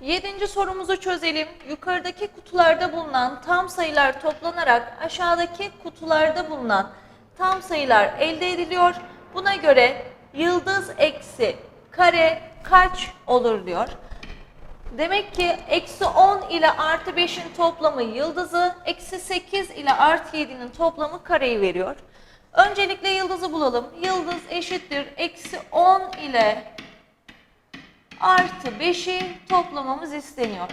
Yedinci sorumuzu çözelim. Yukarıdaki kutularda bulunan tam sayılar toplanarak aşağıdaki kutularda bulunan tam sayılar elde ediliyor. Buna göre yıldız eksi kare kaç olur diyor. Demek ki eksi 10 ile artı 5'in toplamı yıldızı, eksi 8 ile artı 7'nin toplamı kareyi veriyor. Öncelikle yıldızı bulalım. Yıldız eşittir eksi 10 ile artı 5'i toplamamız isteniyor.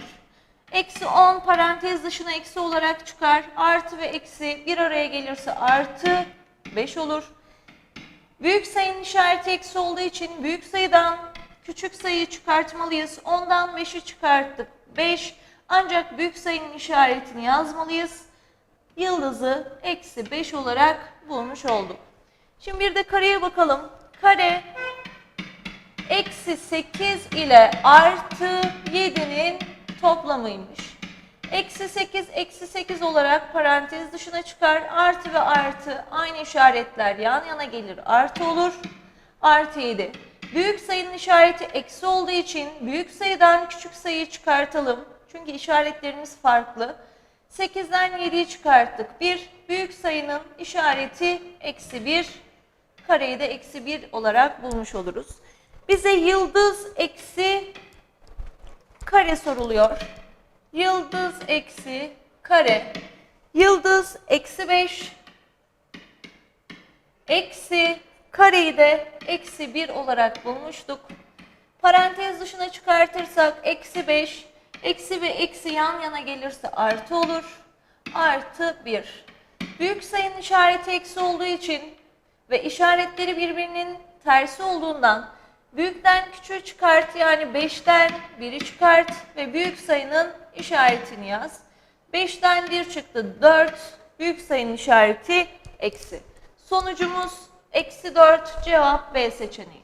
Eksi 10 parantez dışına eksi olarak çıkar. Artı ve eksi bir araya gelirse artı 5 olur. Büyük sayının işareti eksi olduğu için büyük sayıdan küçük sayıyı çıkartmalıyız. 10'dan 5'i çıkarttık. 5 ancak büyük sayının işaretini yazmalıyız. Yıldızı eksi 5 olarak bulmuş olduk. Şimdi bir de kareye bakalım. Kare eksi 8 ile artı 7'nin toplamıymış. Eksi 8, eksi 8 olarak parantez dışına çıkar. Artı ve artı aynı işaretler yan yana gelir. Artı olur. Artı 7. Büyük sayının işareti eksi olduğu için büyük sayıdan küçük sayıyı çıkartalım. Çünkü işaretlerimiz farklı. 8'den 7'yi çıkarttık. 1. Büyük sayının işareti eksi 1. Kareyi de eksi 1 olarak bulmuş oluruz. Bize yıldız eksi kare soruluyor. Yıldız eksi kare. Yıldız eksi 5. Eksi kareyi de eksi 1 olarak bulmuştuk. Parantez dışına çıkartırsak eksi 5. Eksi ve eksi yan yana gelirse artı olur. Artı 1. Büyük sayının işareti eksi olduğu için ve işaretleri birbirinin tersi olduğundan büyükten küçüğü çıkart yani 5'ten 1'i çıkart ve büyük sayının işaretini yaz. 5'ten 1 çıktı 4, büyük sayının işareti eksi. Sonucumuz eksi 4 cevap B seçeneği.